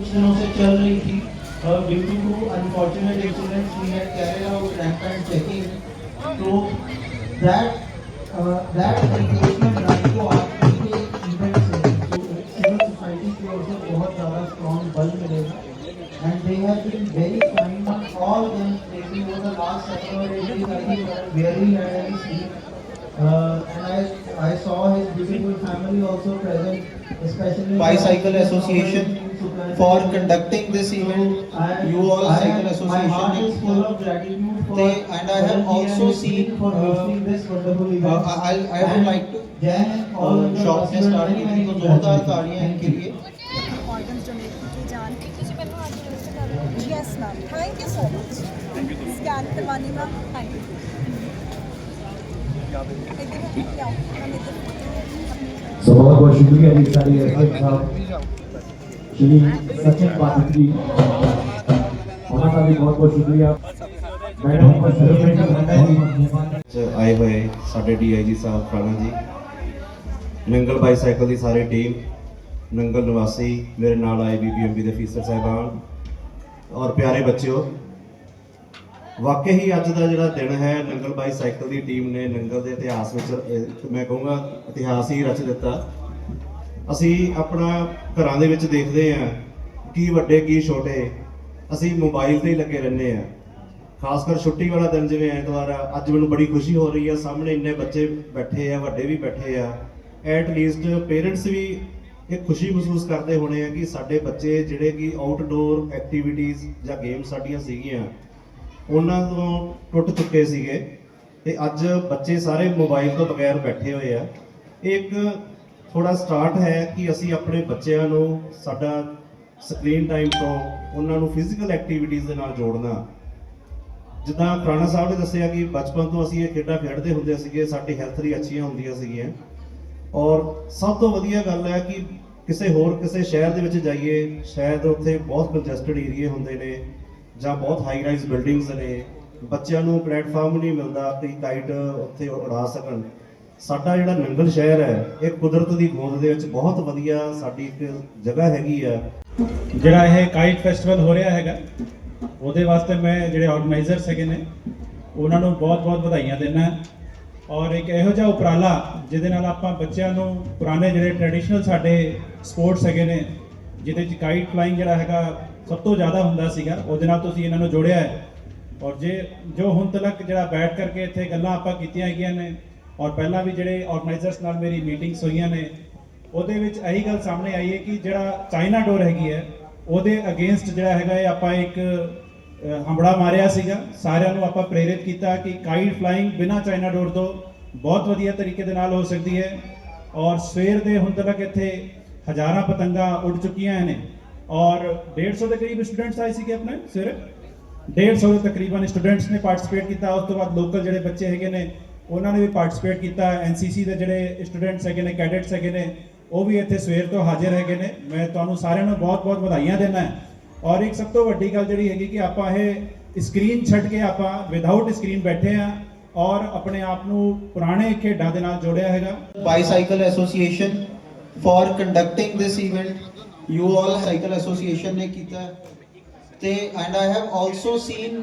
कुछ दिनों से चल रही थी। ड्यूटी को अनफॉर्चुनेट इंसिडेंट हुई है कैमरा और रैपिड चेकिंग तो दैट दैट एनफोर्समेंट राइट को आज के इवेंट से तो सिविल सोसाइटी की ओर बहुत ज़्यादा स्ट्रॉन्ग बल मिलेगा। And they have been very fine on all them taking over the last sector and he I think very rarely see and I I saw his beautiful family also present specially bicycle association for conducting this event. You all I cycle association is full of gratitude for and I have also seen for hosting this wonderful event. Uh, I, I would like to shop ने start की थी तो जोरदार तालियाँ इनके लिए organs donate की जान yes ma'am thank you so much scan करवाने का थैंक यू तो बहुत बहुत शुक्रिया सारी साहब श्री सचिन पाठक जी हमारा भी बहुत बहुत शुक्रिया मैडम और सेलिब्रेशन करना जी ਚ ਆਏ ਹੋਏ ਸਾਡੇ ਡੀਆਈਜੀ ਸਾਹਿਬ ਰਾਣਾ ਜੀ ਨੰਗਲ ਬਾਈਸਾਈਕਲ ਦੀ ਸਾਰੀ ਟੀਮ ਨੰਗਲ ਨਿਵਾਸੀ ਮੇਰੇ ਨਾਲ ਆਏ ਬੀਬੀਐਮਬੀ ਦੇ ਅਫੀਸਰ ਸਾਹਿਬਾਨ ਔਰ ਪਿਆਰੇ ਬੱਚਿਓ ਵਾਕਈ ਹੀ ਅੱਜ ਦਾ ਜਿਹੜਾ ਦਿਨ ਹੈ ਨੰਗਲ ਬਾਈਸਾਈਕਲ ਦੀ ਟੀਮ ਨੇ ਨੰਗਲ ਦੇ ਇਤਿਹਾਸ ਵਿੱਚ ਇਹ ਮੈਂ ਕਹੂੰਗਾ ਇਤਿਹਾਸ ਹੀ ਰਚ ਦਿੱਤਾ ਅਸੀਂ ਆਪਣਾ ਘਰਾਂ ਦੇ ਵਿੱਚ ਦੇਖਦੇ ਹਾਂ ਕੀ ਵੱਡੇ ਕੀ ਛੋਟੇ। ਅਸੀਂ ਮੋਬਾਈਲ ਤੇ ਹੀ ਲੱਗੇ ਰਹਿੰਦੇ ਆ ਖਾਸ ਕਰ ਛੁੱਟੀ ਵਾਲਾ ਦਿਨ ਜਿਵੇਂ ਐਤਵਾਰ ਆ, ਅੱਜ ਮੈਨੂੰ ਬੜੀ ਖੁਸ਼ੀ ਹੋ ਰਹੀ ਆ, ਸਾਹਮਣੇ ਇੰਨੇ ਬੱਚੇ ਬੈਠੇ ਆ, ਵੱਡੇ ਵੀ ਬੈਠੇ ਆ। ਐਟ ਲੀਸਟ ਪੇਰੈਂਟਸ ਵੀ ਇਹ ਖੁਸ਼ੀ ਮਹਿਸੂਸ ਕਰਦੇ ਹੋਣੇ ਆ ਕਿ ਸਾਡੇ ਬੱਚੇ ਜਿਹੜੇ ਕਿ ਆਊਟਡੋਰ ਐਕਟੀਵਿਟੀਜ਼ ਜਾਂ ਗੇਮ ਸਾਡੀਆਂ ਸੀਗੀਆਂ, ਉਹਨਾਂ ਤੋਂ ਟੁੱਟ ਚੁੱਕੇ ਸੀਗੇ। ਤੇ ਅੱਜ ਬੱਚੇ ਸਾਰੇ ਮੋਬਾਈਲ ਤੋਂ ਬਗੈਰ ਬੈਠੇ ਹੋਏ ਆ। ਇਹ ਇੱਕ ਥੋੜਾ ਸਟਾਰਟ ਹੈ ਕਿ ਅਸੀਂ ਆਪਣੇ ਬੱਚਿਆਂ ਨੂੰ ਸਾਡਾ ਸਕਰੀਨ ਟਾਈਮ ਤੋਂ ਉਹਨਾਂ ਨੂੰ ਫਿਜ਼ੀਕਲ ਐਕਟੀਵਿਟੀਜ਼ ਦੇ ਨਾਲ ਜੋੜਨਾ। ਜਿੱਦਾਂ ਪ੍ਰਾਣਾ ਸਾਹਿਬ ਨੇ ਦੱਸਿਆ ਕਿ ਬਚਪਨ ਤੋਂ ਅਸੀਂ ਇਹ ਖੇਡਾਂ ਖੇਡਦੇ ਹੁੰਦੇ ਸੀਗੇ, ਸਾਡੀ ਹੈਲਥ ਲਈ ਅੱਛੀਆਂ ਹੁੰਦੀਆਂ ਸੀਗੀਆਂ। ਔਰ ਸਭ ਤੋਂ ਵਧੀਆ ਗੱਲ ਹੈ ਕਿ ਕਿਸੇ ਹੋਰ ਕਿਸੇ ਸ਼ਹਿਰ ਦੇ ਵਿੱਚ ਜਾਈਏ, ਸ਼ਾਇਦ ਉੱਥੇ ਬਹੁਤ ਕੰਜੈਸਟਡ ਏਰੀਏ ਹੁੰਦੇ ਨੇ ਜਾਂ ਬਹੁਤ ਹਾਈ ਰਾਈਜ਼ ਬਿਲਡਿੰਗਸ ਨੇ, ਬੱਚਿਆਂ ਨੂੰ ਪਲੇਟਫਾਰਮ ਨਹੀਂ ਮਿਲਦਾ ਕਿ ਕਾਈਟ ਉੱਥੇ ਉਡਾ ਸਕਣ। ਸਾਡਾ ਜਿਹੜਾ ਨੰਗਲ ਸ਼ਹਿਰ ਹੈ, ਇਹ ਕੁਦਰਤ ਦੀ ਗੋਦ ਦੇ ਵਿੱਚ ਬਹੁਤ ਵਧੀਆ ਸਾਡੀ ਇੱਕ ਜਗ੍ਹਾ ਹੈਗੀ ਆ। ਜਿਹੜਾ ਇਹ ਕਾਈਟ ਫੈਸਟੀਵਲ ਹੋ ਰਿਹਾ ਹੈਗਾ, ਉਹਦੇ ਵਾਸਤੇ ਮੈਂ ਜਿਹੜੇ ਆਰਗੇਨਾਈਜ਼ਰਸ ਹੈਗੇ ਨੇ, ਉਹਨਾਂ ਨੂੰ ਬਹੁਤ-ਬਹੁਤ ਵਧਾਈਆਂ ਦਿੰਦਾ ਔਰ ਇੱਕ ਇਹੋ ਜਿਹਾ ਉਪਰਾਲਾ, ਜਿਹਦੇ ਨਾਲ ਆਪਾਂ ਬੱਚਿਆਂ ਨੂੰ ਪੁਰਾਣੇ ਜਿਹੜੇ ਟ੍ਰੈਡੀਸ਼ਨਲ ਸਾਡੇ ਸਪੋਰਟਸ ਹੈਗੇ ਨੇ, ਜਿਹਦੇ ਚ ਕਾਈਟ ਫਲਾਈਂਗ ਜਿਹੜਾ ਹੈਗਾ, ਸਭ ਤੋਂ ਜ਼ਿਆਦਾ ਹੁੰਦਾ ਸੀਗਾ, ਉਹਦੇ ਨਾਲ ਤੁਸੀਂ ਇਹਨਾਂ ਨੂੰ ਜੋੜਿਆ ਹੈ। ਔਰ ਜੇ, ਜੋ ਹੁਣ ਤੱਕ ਜਿਹੜਾ ਬੈਠ ਕਰਕੇ ਇੱਥੇ ਗੱਲਾਂ ਆਪਾਂ ਕੀਤੀਆਂ ਹੈਗੀਆਂ ਨੇ ਔਰ ਪਹਿਲਾਂ ਵੀ ਜਿਹੜੇ ਆਰਗੇਨਾਈਜ਼ਰਸ ਨਾਲ ਮੇਰੀ ਮੀਟਿੰਗਸ ਹੋਈਆਂ ਨੇ, ਉਹਦੇ ਵਿੱਚ ਇਹੀ ਗੱਲ ਸਾਹਮਣੇ ਆਈ ਹੈ ਕਿ ਜਿਹੜਾ ਚਾਈਨਾ ਡੋਰ ਹੈਗੀ ਹੈ, ਉਹਦੇ ਅਗੇਂਸਟ ਜਿਹੜਾ ਹੈਗਾ ਇਹ ਆਪਾਂ ਇੱਕ ਹੰਬੜਾ ਮਾਰਿਆ ਸੀਗਾ। ਸਾਰਿਆਂ ਨੂੰ ਆਪਾਂ ਪ੍ਰੇਰਿਤ ਕੀਤਾ ਕਿ ਕਾਈਟ ਫਲਾਈਂਗ ਬਿਨਾ ਚਾਈਨਾ ਡੋਰ ਤੋਂ ਬਹੁਤ ਵਧੀਆ ਤਰੀਕੇ ਦੇ ਨਾਲ ਹੋ ਸਕਦੀ ਹੈ। ਔਰ ਸਵੇਰ ਦੇ ਹੁਣ ਤੱਕ ਇੱਥੇ ਹਜ਼ਾਰਾਂ ਪਤੰਗਾਂ ਉੱਡ ਚੁੱਕੀਆਂ ਨੇ ਔਰ 150 ਦੇ ਕਰੀਬ ਸਟੂਡੈਂਟਸ ਆਏ ਸੀਗੇ ਆਪਣੇ ਸਵੇਰੇ। 150 ਦੇ ਤਕਰੀਬਨ ਸਟੂਡੈਂਟਸ ਨੇ ਪਾਰਟਿਸਿਪੇਟ ਕੀਤਾ। ਉਸ ਤੋਂ ਬਾਅਦ ਲੋਕਲ ਜਿਹੜੇ ਬੱਚੇ ਹੈਗੇ ਨੇ ਉਹਨਾਂ ਨੇ ਵੀ ਪਾਰਟਿਸਿਪੇਟ ਕੀਤਾ ਐਨਸੀਸੀ ਦੇ ਜਿਹੜੇ ਸਟੂਡੈਂਟਸ ਹੈਗੇ ਨੇ ਕੈਡੇਟਸ ਹੈਗੇ ਨੇ, ਉਹ ਵੀ ਇੱਥੇ ਸਵੇਰ ਤੋਂ ਹਾਜ਼ਰ ਹੈਗੇ ਨੇ। ਮੈਂ ਤੁਹਾਨੂੰ ਸਾਰਿਆਂ ਨੂੰ ਬਹੁਤ-ਬਹੁਤ ਵਧਾਈਆਂ ਦਿੰਦਾ ਔਰ ਇੱਕ ਸਭ ਤੋਂ ਵੱਡੀ ਗੱਲ ਜਿਹੜੀ ਹੈਗੀ ਕਿ ਆਪਾਂ ਇਹ ਸਕਰੀਨ ਛੱਡ ਕੇ ਆਪਾਂ ਵਿਦਆਊਟ ਸਕਰੀਨ ਬੈਠੇ ਆ ਔਰ ਆਪਣੇ ਆਪ ਨੂੰ ਪੁਰਾਣੇ ਖੇਡਾਂ ਦੇ ਨਾਲ ਜੋੜਿਆ ਹੈਗਾ। Bicycle Association for conducting this event. You all Cycle Association ਨੇ ਕੀਤਾ। ਤੇ, and I have also seen